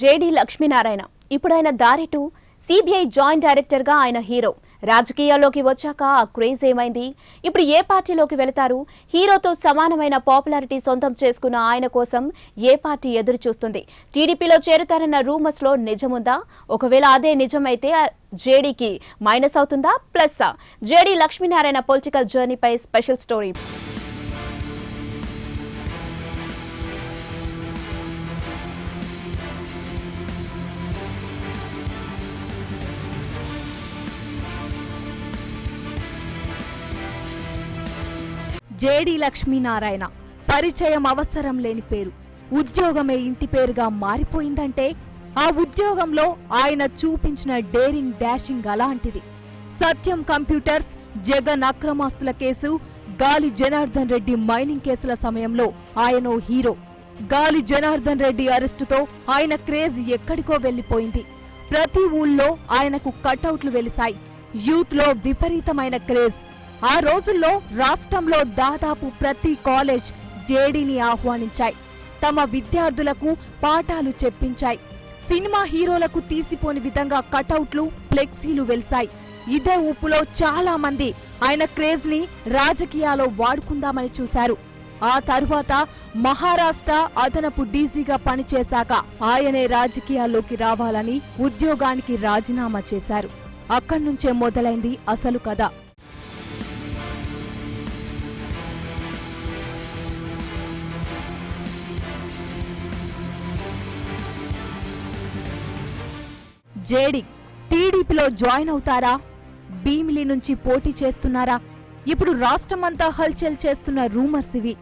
JD Lakshminarayana. ఇప్పుడు ఆయన దారిటు CBI joint డైరెక్టర్గా ఆయన హీరో. రాజకీయాల్లోకి వచ్చాక ఆ క్రేజ్ ఏమైంది? ఇప్పుడు ఏ పార్టీలోకి వెళతారు? హీరోతో సమానమైన పాపులారిటీ సొంతం చేసుకున్న ఆయన కోసం ఏ పార్టీ ఎదురు చూస్తుంది టీడీపీలో చేరుతారన్న రూమర్స్లో నిజముందా? ఒకవేళ అదే నిజమైతే జేడీకి మైనస్ అవుతుందా? ప్లస్ జేడీ లక్ష్మీనారాయణ పొలిటికల్ జర్నీపై స్పెషల్ స్టోరీ. జేడి లక్ష్మీనారాయణ. పరిచయం అవసరం లేని పేరు. ఉద్యోగమే ఇంటి పేరుగా మారిపోయిందంటే ఆ ఉద్యోగంలో ఆయన చూపించిన డేరింగ్ డాషింగ్ అలాంటిది. సత్యం కంప్యూటర్స్ జగన్ అక్రమాస్తుల కేసు గాలి జనార్దన్ రెడ్డి మైనింగ్ కేసుల సమయంలో ఆయన ఓ హీరో. గాలి జనార్దన్ రెడ్డి అరెస్టుతో ఆయన క్రేజ్ ఎక్కడికో వెళ్ళిపోయింది ప్రతి ఊళ్ళో ఆయనకు కటౌట్లు వెలిశాయి. యూత్లో విపరీతమైన క్రేజ్. ఆ రోజుల్లో రాష్ట్రంలో దాదాపు ప్రతి కాలేజ్ జేడీని ఆహ్వానించాయి. తమ విద్యార్థులకు పాఠాలు చెప్పించాయి. సినిమా హీరోలకు తీసిపోని విధంగా కటౌట్లు ఫ్లెక్సీలు వెలిశాయి. ఇదే ఊపులో చాలా మంది ఆయన క్రేజ్ని రాజకీయాల్లో వాడుకుందామని చూశారు. ఆ తరువాత మహారాష్ట్ర అదనపు డీజీగా పనిచేశాక ఆయనే రాజకీయాల్లోకి రావాలని ఉద్యోగానికి రాజీనామా చేశారు. అక్కడి నుంచే మొదలైంది అసలు కథ. జేడి టీడీపీలో జాయిన్ అవుతారా? భీమిలి నుంచి పోటీ చేస్తున్నారా? ఇప్పుడు రాష్ట్రమంతా హల్చల్ చేస్తున్న రూమర్స్ ఇవి.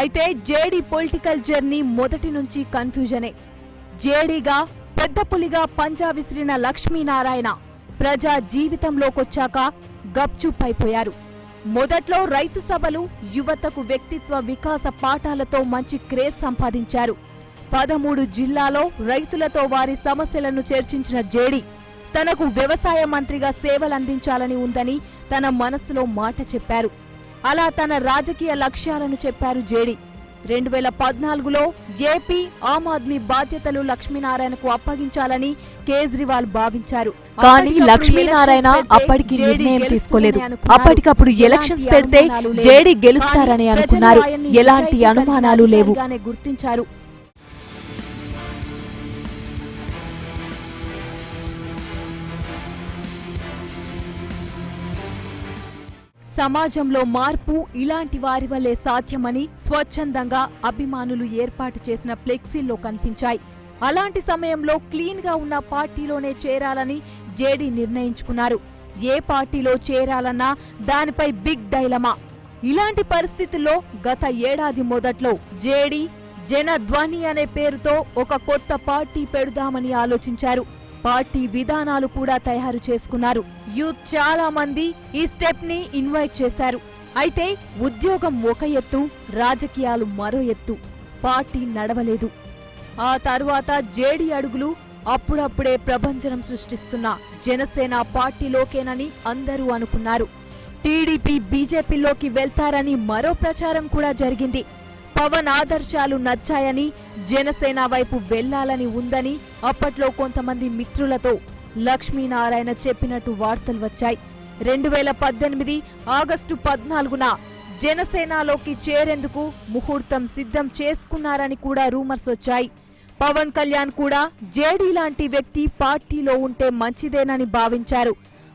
అయితే జేడీ పొలిటికల్ జర్నీ మొదటి నుంచి కన్ఫ్యూజనే. జేడీగా పెద్ద పులిగా పంజా విసిరిన లక్ష్మీనారాయణ ప్రజా జీవితంలోకొచ్చాక గప్చుప్ అయిపోయారు మొదట్లో రైతు సభలు యువతకు వ్యక్తిత్వ వికాస పాఠాలతో మంచి క్రేజ్ సంపాదించారు. పదమూడు జిల్లాలో రైతులతో వారి సమస్యలను చర్చించిన జేడి తనకు వ్యవసాయ మంత్రిగా సేవలందించాలని ఉందని తన మనస్సులో మాట చెప్పారు. అలా తన రాజకీయ లక్ష్యాలను చెప్పారు జేడి. రెండు వేల పద్నాలుగులో ఏపీ ఆమ్ ఆద్మీ బాధ్యతలు లక్ష్మీనారాయణకు అప్పగించాలని కేజ్రీవాల్ భావించారు. కానీ లక్ష్మీనారాయణ అప్పటికి నిర్ణయం తీసుకోలేదు. అప్పటికప్పుడు ఎలక్షన్స్ పెడితే జేడీ గెలుస్తారని అనుకున్నారు. ఎలాంటి అనుమానాలు లేవు. గుర్తించారు. సమాజంలో మార్పు ఇలాంటి వారి వల్లే సాధ్యమని స్వచ్ఛందంగా అభిమానులు ఏర్పాటు చేసిన ఫ్లెక్సీల్లో కనిపించాయి. అలాంటి సమయంలో క్లీన్గా ఉన్న పార్టీలోనే చేరాలని జేడీ నిర్ణయించుకున్నారు. ఏ పార్టీలో చేరాలన్నా దానిపై బిగ్ డైలమా. ఇలాంటి పరిస్థితుల్లో గత ఏడాది మొదట్లో జేడీ జనధ్వని అనే పేరుతో ఒక కొత్త పార్టీ పెడదామని ఆలోచించారు. పార్టీ విధానాలు కూడా తయారు చేసుకున్నారు. యూత్ చాలా మంది ఈ స్టెప్ని ఇన్వైట్ చేశారు. అయితే ఉద్యోగం ఒక ఎత్తు రాజకీయాలు మరో ఎత్తు. పార్టీ నడవలేదు. ఆ తర్వాత జేడీ అడుగులు అప్పుడప్పుడే ప్రభంజనం సృష్టిస్తున్న జనసేన పార్టీలోకేనని అందరూ అనుకున్నారు. టీడీపీ బీజేపీలోకి వెళ్తారని మరో ప్రచారం కూడా జరిగింది. పవన్ ఆదర్శాలు నచ్చాయని జనసేన వైపు వెళ్ళాలని ఉందని అప్పట్లో కొంతమంది మిత్రులతో లక్ష్మీనారాయణ చెప్పినట్టు వార్తలు వచ్చాయి. రెండు వేల పద్దెనిమిది ఆగస్టు పద్నాలుగున జనసేనలోకి చేరేందుకు ముహూర్తం సిద్ధం చేసుకున్నారని కూడా రూమర్స్ వచ్చాయి. పవన్ కళ్యాణ్ కూడా జేడీ లాంటి వ్యక్తి పార్టీలో ఉంటే మంచిదేనని భావించారు.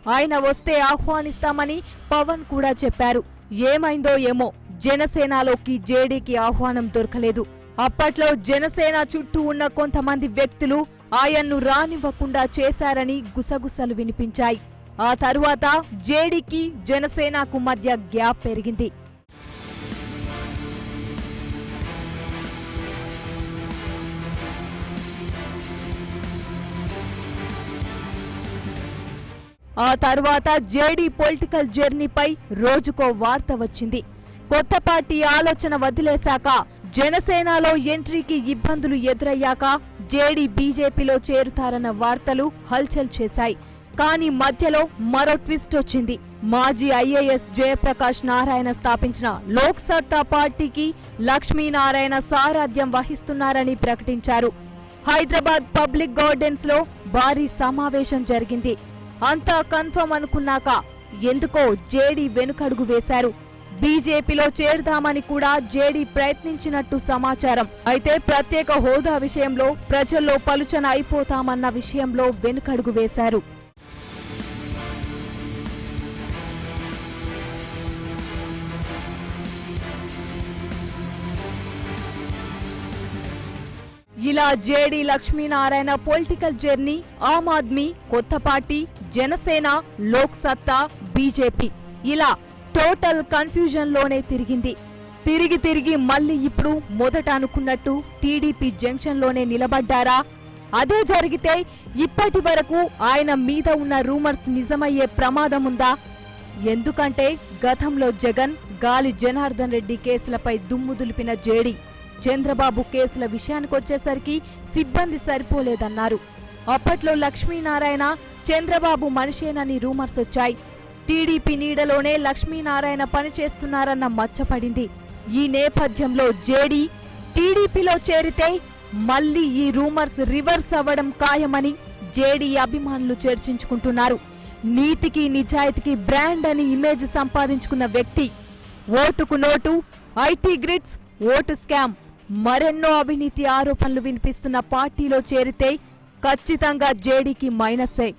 ఆయన వస్తే ఆహ్వానిస్తామని పవన్ కూడా చెప్పారు. ఏమైందో ఏమో జనసేనలోకి జేడీకి ఆహ్వానం దొరకలేదు. అప్పట్లో జనసేన చుట్టూ ఉన్న కొంతమంది వ్యక్తులు ఆయన్ను రానివ్వకుండా చేశారని గుసగుసలు వినిపించాయి. ఆ తరువాత జేడీకి జనసేనకు మధ్య గ్యాప్ పెరిగింది. ఆ తర్వాత జేడీ పొలిటికల్ జర్నీపై రోజుకో వార్త వచ్చింది. కొత్త పార్టీ ఆలోచన వదిలేశాక జనసేనలో ఎంట్రీకి ఇబ్బందులు ఎదురయ్యాక జేడీ బీజేపీలో చేరుతారన్న వార్తలు హల్చల్ చేశాయి. కానీ మధ్యలో మరో ట్విస్ట్ వచ్చింది. మాజీ ఐఏఎస్ జయప్రకాష్ నారాయణ స్థాపించిన లోక్ సత్తా పార్టీకి లక్ష్మీనారాయణ సారథ్యం వహిస్తున్నారని ప్రకటించారు. హైదరాబాద్ పబ్లిక్ గార్డెన్స్లో భారీ సమావేశం జరిగింది. అంతా కన్ఫర్మ్ అనుకున్నాక ఎందుకో జేడీ వెనుకడుగు వేశారు. బీజేపీలో చేరుదామని కూడా జేడీ ప్రయత్నించినట్టు సమాచారం. అయితే ప్రత్యేక హోదా విషయంలో ప్రజల్లో పలుచన అయిపోతామన్న విషయంలో వెనుకడుగు వేశారు. ఇలా JD Lakshminarayana political journey Aam Aadmi కొత్త పార్టీ జనసేన లోక్ సత్తా బీజేపీ. ఇలా టోటల్ కన్ఫ్యూజన్లోనే తిరిగింది. తిరిగి తిరిగి మళ్ళీ ఇప్పుడు మొదట అనుకున్నట్టు టీడీపీ జంక్షన్లోనే నిలబడ్డారా? అదే జరిగితే ఇప్పటి వరకు ఆయన మీద ఉన్న రూమర్స్ నిజమయ్యే ప్రమాదం ఉందా? ఎందుకంటే గతంలో జగన్ గాలి జనార్దన్ రెడ్డి కేసులపై దుమ్ము దులిపిన జేడి చంద్రబాబు కేసుల విషయానికొచ్చేసరికి సిబ్బంది సరిపోలేదన్నారు. అప్పట్లో లక్ష్మీనారాయణ చంద్రబాబు మనిషేనని రూమర్స్ వచ్చాయి. టీడీపీ నీడలోనే లక్ష్మీనారాయణ పనిచేస్తున్నారన్న మచ్చపడింది. ఈ నేపథ్యంలో జేడీ టీడీపీలో చేరితే మళ్ళీ ఈ రూమర్స్ రివర్స్ అవ్వడం ఖాయమని జేడీ అభిమానులు చర్చించుకుంటున్నారు. నీతికి నిజాయితీకి బ్రాండ్ అని ఇమేజ్ సంపాదించుకున్న వ్యక్తి ఓటుకు note IT grids vote scam మరెన్నో అవినీతి ఆరోపణలు వినిపిస్తున్న పార్టీలో చేరితే ఖచ్చితంగా జేడీకి మైనస్సే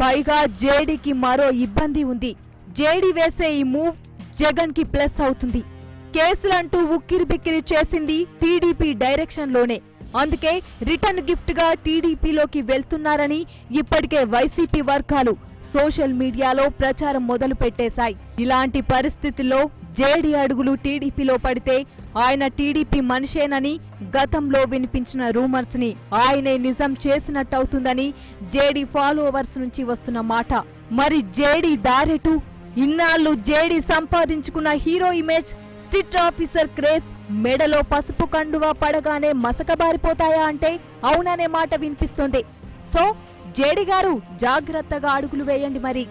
పైగా జేడీకి మరో ఇబ్బంది ఉంది. జేడీ వేసే ఈ మూవ్ జగన్కి ప్లస్ అవుతుంది. కేసులంటూ ఉక్కిరి బిక్కిరి చేసింది టీడీపీ డైరెక్షన్లోనే అందుకే రిటర్న్ గిఫ్ట్గా టీడీపీలోకి వెళ్తున్నారని ఇప్పటికే వైసీపీ వర్గాలు సోషల్ మీడియాలో ప్రచారం మొదలు పెట్టేశాయి ఇలాంటి పరిస్థితుల్లో జేడీ అడుగులు టీడీపీలో పడితే ఆయన టీడీపీ మనిషేనని గతంలో వినిపించిన రూమర్స్ని ఆయనే నిజం చేసినట్టవుతుందని జేడీ ఫాలోవర్స్ నుంచి వస్తున్న మాట. మరి జేడీ దారెటు? ఇన్నాళ్ళు జేడీ సంపాదించుకున్న హీరో ఇమేజ్ స్టిట్ ఆఫీసర్ క్రేజ్ మెడలో పసుపు కండువా పడగానే మసకబారిపోతాయా అంటే అవుననే మాట వినిపిస్తోంది. సో జేడి గారు జాగ్రత్తగా అడుగులు వేయండి మరి.